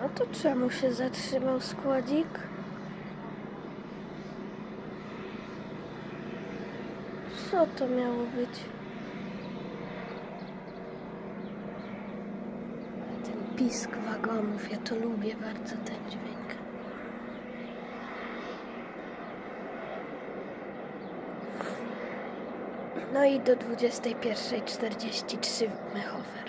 No to czemu się zatrzymał składzik? Co to miało być? Ten pisk wagonów, ja to lubię bardzo ten dźwięk. No i do 21.43 Mechofer.